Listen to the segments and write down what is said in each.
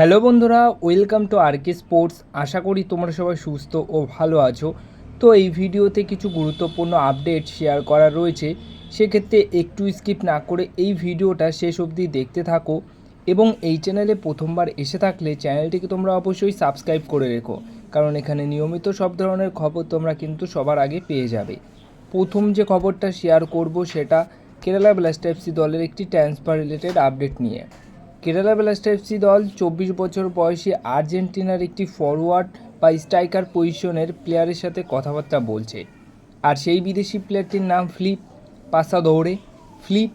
Hello বন্ধুরা, welcome to R K sports. আশা করি তোমরা সবাই সুস্থ ও ভালো আছো। তো এই ভিডিওতে কিছু গুরুত্বপূর্ণ আপডেট শেয়ার করা রয়েছে। সেক্ষেত্রে একটু স্কিপ না করে এই ভিডিওটা শেষ অবধি দেখতে থাকো এবং এই চ্যানেলে প্রথমবার এসে থাকলে চ্যানেলটিকে তোমরা অবশ্যই সাবস্ক্রাইব করে রেখো, কারণ এখানে নিয়মিত সব ধরনের খবর তোমরা কিন্তু সবার আগে পেয়ে যাবে। প্রথম যে খবরটা শেয়ার করব সেটা কেরালা ব্লাস্টার এফসি দলের একটি ট্রান্সফার রিলেটেড আপডেট নিয়ে। কেরালা ব্লাস্টার এফসি দল চব্বিশ বছর বয়সী আর্জেন্টিনার একটি ফরওয়ার্ড বা স্ট্রাইকার পজিশনের প্লেয়ারের সাথে কথাবার্তা বলছে। আর সেই বিদেশি প্লেয়ারটির নাম ফ্লিপ পাসা দৌড়ে ফ্লিপ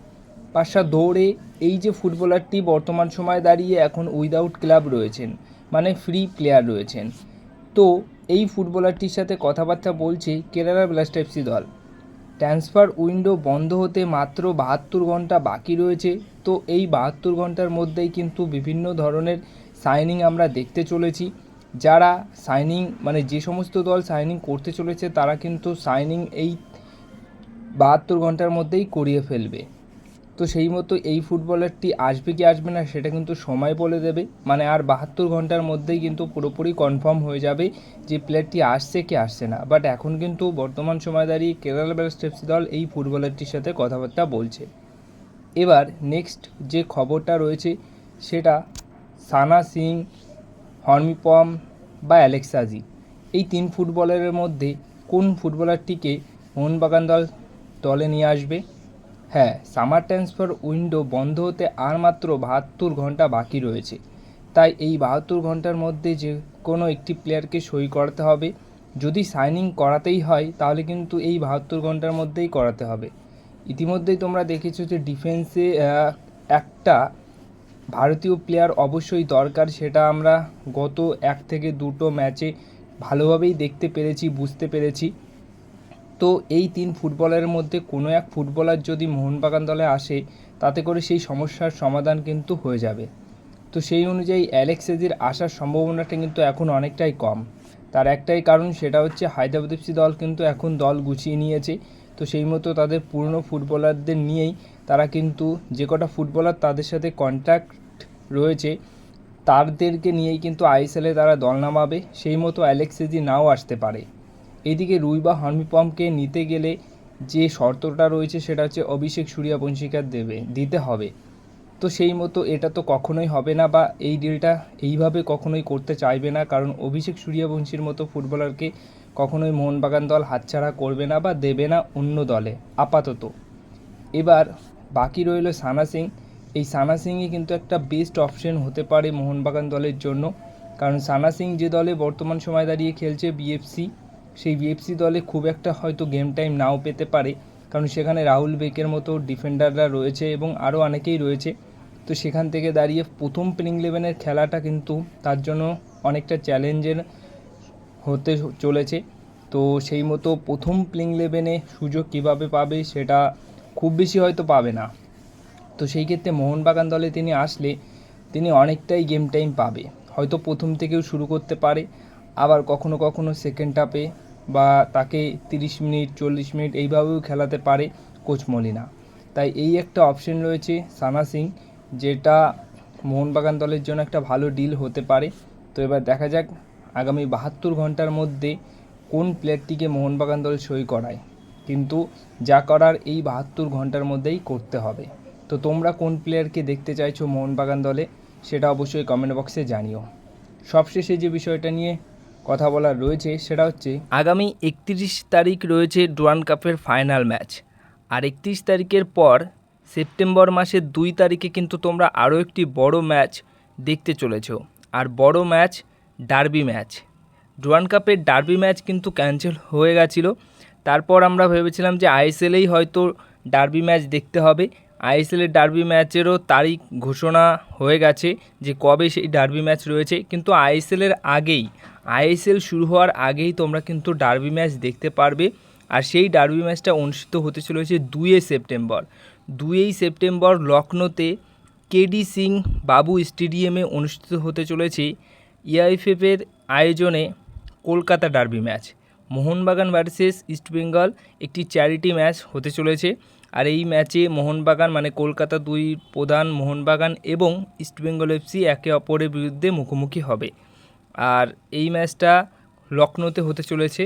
পাসা দৌড়ে এই যে ফুটবলারটি বর্তমান সময়ে দাঁড়িয়ে এখন উইদাউট ক্লাব রয়েছেন মানে ফ্রি প্লেয়ার রয়েছেন। তো এই ফুটবলারটির সাথে কথাবার্তা বলছে কেরালা ব্লাস্টার এফসি দল। ট্রান্সফার উইন্ডো বন্ধ হতে মাত্র বাহাত্তর ঘণ্টা বাকি রয়েছে। তো এই বাহাত্তর ঘণ্টার মধ্যেই কিন্তু বিভিন্ন ধরনের সাইনিং আমরা দেখতে চলেছি। যারা সাইনিং মানে যে সমস্ত দল সাইনিং করতে চলেছে, তারা কিন্তু সাইনিং এই বাহাত্তর ঘণ্টার মধ্যেই করিয়ে ফেলবে। তো সেই মতো এই ফুটবলারটি আসবে কি আসবে না সেটা কিন্তু সময় বলে দেবে। মানে আর বাহাত্তর ঘণ্টার মধ্যেই কিন্তু পুরোপুরি কনফার্ম হয়ে যাবে যে প্লেয়ারটি আসছে কি আসছে না। বাট এখন কিন্তু বর্তমান সময় দাঁড়িয়ে কেরালা ব্লাস্টার্স দল এই ফুটবলারটির সাথে কথাবার্তা বলছে। এবার নেক্সট যে খবরটা রয়েছে সেটা সানা সিং, হর্মিপম বা অ্যালেক্সাজি। এই তিন ফুটবলারের মধ্যে কোন ফুটবলারটিকে মোহনবাগান দল, দলে নিয়ে আসবে? হ্যাঁ সামার ট্রান্সফার উইন্ডো বন্ধ হতে আর মাত্র বাহাত্তর ঘণ্টা বাকি রয়েছে। তাই এই বাহাত্তর ঘণ্টার মধ্যে যে কোনো একটি প্লেয়ারকে সই করাতে হবে। যদি সাইনিং করাতেই হয়, তাহলে কিন্তু এই বাহাত্তর ঘণ্টার মধ্যেই করাতে হবে। ইতিমধ্যেই তোমরা দেখেছ যে ডিফেন্সে একটা ভারতীয় প্লেয়ার অবশ্যই দরকার, সেটা আমরা গত এক থেকে দুটো ম্যাচে ভালোভাবেই দেখতে পেরেছি, বুঝতে পেরেছি। তো এই তিন ফুটবলারের মধ্যে কোনো এক ফুটবলার যদি মোহনবাগান দলে আসে, তাতে করে সেই সমস্যার সমাধান কিন্তু হয়ে যাবে। তো সেই অনুযায়ী অ্যালেক্সেজির আসার সম্ভাবনাটা কিন্তু এখন অনেকটাই কম। তার একটাই কারণ সেটা হচ্ছে হায়দ্রাবাদ এফসি দল কিন্তু এখন দল গুছিয়ে নিয়েছে। তো সেই মতো তাদের পুরনো ফুটবলারদের নিয়েই তারা কিন্তু যে কটা ফুটবলার তাদের সাথে কন্ট্যাক্ট রয়েছে, তাদেরকে নিয়েই কিন্তু আইএসএলে তারা দল নামাবে। সেই মতো অ্যালেক্সেজি নাও আসতে পারে। এদিকে রুই বা হর্মিপমকে নিতে গেলে যে শর্তটা রয়েছে সেটা হচ্ছে অভিষেক সূর্যবংশীকার দেবে, দিতে হবে। তো সেই মতো এটা তো কখনোই হবে না বা এই ডিলটা এইভাবে কখনোই করতে চাইবে না, কারণ অভিষেক সূর্যবংশীর মতো ফুটবলারকে কখনোই মোহনবাগান দল হাতছাড়া করবে না বা দেবে না অন্য দলে, আপাতত। এবার বাকি রইল সানা সিং। এই সানা সিংই কিন্তু একটা বেস্ট অপশন হতে পারে মোহনবাগান দলের জন্য, কারণ সানা সিং যে দলে বর্তমান সময় দাঁড়িয়ে খেলছে বিএফসি সেই বিএফসি দলে খুব একটা হয়তো গেম টাইম নাও পেতে পারে। কারণ সেখানে রাহুল বেকের মতো ডিফেন্ডাররা রয়েছে এবং আরও অনেকেই রয়েছে। তো সেখান থেকে দাঁড়িয়ে প্রথম প্লেইং ইলেভেনের খেলাটা কিন্তু তার জন্য অনেকটা চ্যালেঞ্জের হতে চলেছে। তো সেই মতো প্রথম প্লেইং ইলেভেনে সুযোগ কীভাবে পাবে সেটা খুব বেশি হয়তো পাবে না। তো সেই ক্ষেত্রে মোহনবাগান দলে তিনি আসলে তিনি অনেকটাই গেম টাইম পাবে। হয়তো প্রথম থেকেও শুরু করতে পারে। আবার কখনো কখনো সেকেন্ড হাফে বা তাকে তিরিশ মিনিট, চল্লিশ মিনিট এইভাবেও খেলাতে পারে কোচ মলিনা। তাই এই একটা অপশন রয়েছে সানা সিং, যেটা মোহনবাগান দলের জন্য একটা ভালো ডিল হতে পারে। তো এবার দেখা যাক আগামী বাহাত্তর ঘণ্টার মধ্যে কোন প্লেয়ারটিকে মোহনবাগান দল সই করায়। কিন্তু যা করার এই বাহাত্তর ঘণ্টার মধ্যেই করতে হবে। তো তোমরা কোন প্লেয়ারকে দেখতে চাইছো মোহনবাগান দলে, সেটা অবশ্যই কমেন্ট বক্সে জানিও। সবশেষে যে বিষয়টা নিয়ে কথা বলার রয়েছে সেটা হচ্ছে আগামী একত্রিশ তারিখ রয়েছে ডুয়ান কাপের ফাইনাল ম্যাচ। আর একত্রিশ তারিখের পর সেপ্টেম্বর মাসের দুই তারিখে কিন্তু তোমরা আরও একটি বড় ম্যাচ দেখতে চলেছ। আর বড় ম্যাচ ডার্বি ম্যাচ। ডুয়ান কাপের ডার্বি ম্যাচ কিন্তু ক্যান্সেল হয়ে গেছিল। তারপর আমরা ভেবেছিলাম যে আইএসএলেই হয়তো ডার্বি ম্যাচ দেখতে হবে। আইএসএলের ডার্বি ম্যাচেরও তারিখ ঘোষণা হয়ে গেছে যে কবে সেই ডার্বি ম্যাচ রয়েছে। কিন্তু আইএসএলের আগেই, আইএসএল শুরু হওয়ার আগেই তোমরা কিন্তু ডার্বি ম্যাচ দেখতে পারবে। আর সেই ডার্বি ম্যাচটা অনুষ্ঠিত হতে চলেছে দুইয়ে সেপ্টেম্বর। দুইয়েই সেপ্টেম্বর লখনৌতে কেডি সিং বাবু স্টেডিয়ামে অনুষ্ঠিত হতে চলেছে ইআইএফএফের আয়োজনে Kolkata derby match Mohun Bagan versus East Bengal একটি চ্যারিটি ম্যাচ হতে চলেছে। আর এই ম্যাচে মোহনবাগান মানে কলকাতা দুই প্রধান মোহনবাগান এবং ইস্টবেঙ্গল এফসি একে অপরের বিরুদ্ধে মুখোমুখি হবে। আর এই ম্যাচটা লখনৌতে হতে চলেছে।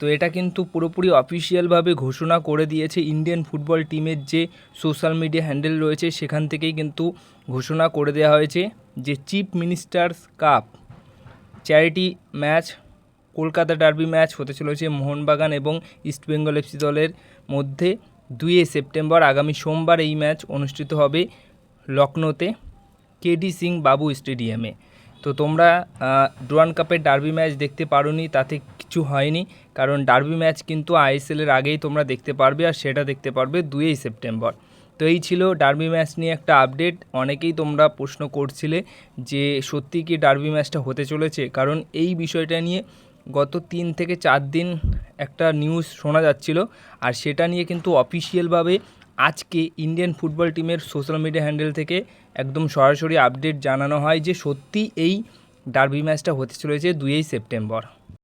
তো এটা কিন্তু পুরোপুরি অফিসিয়ালভাবে ঘোষণা করে দিয়েছে ইন্ডিয়ান ফুটবল টিমের যে সোশ্যাল মিডিয়া হ্যান্ডেল রয়েছে, সেখান থেকেই কিন্তু ঘোষণা করে দেওয়া হয়েছে যে chief ministers cup charity match, Kolkata derby match হতে চলেছে মোহনবাগান এবং ইস্টবেঙ্গল এফসি দলের মধ্যে। দুইয়ে সেপ্টেম্বর আগামী সোমবার এই ম্যাচ অনুষ্ঠিত হবে লখনৌতে কেডি সিং বাবু স্টেডিয়ামে। তো তোমরা ডুরান কাপের ডার্বি ম্যাচ দেখতে পারোনি, তাতে কিছু হয়নি, কারণ ডার্বি ম্যাচ কিন্তু আইএসএলের আগেই তোমরা দেখতে পারবে আর সেটা দেখতে পারবে দুইই সেপ্টেম্বর। তো এই ছিল ডার্বি ম্যাচ নিয়ে একটা আপডেট। অনেকেই তোমরা প্রশ্ন করছিলে যে সত্যি কি ডার্বি ম্যাচটা হতে চলেছে? কারণ এই বিষয়টা নিয়ে গত তিন থেকে চার দিন একটা নিউজ শোনা যাচ্ছিল আর সেটা নিয়ে কিন্তু অফিসিয়ালভাবে আজকে ইন্ডিয়ান ফুটবল টিমের সোশ্যাল মিডিয়া হ্যান্ডেল থেকে একদম সরাসরি আপডেট জানানো হয় যে সত্যি এই ডার্বি ম্যাচটা হতে চলেছে দুই সেপ্টেম্বর।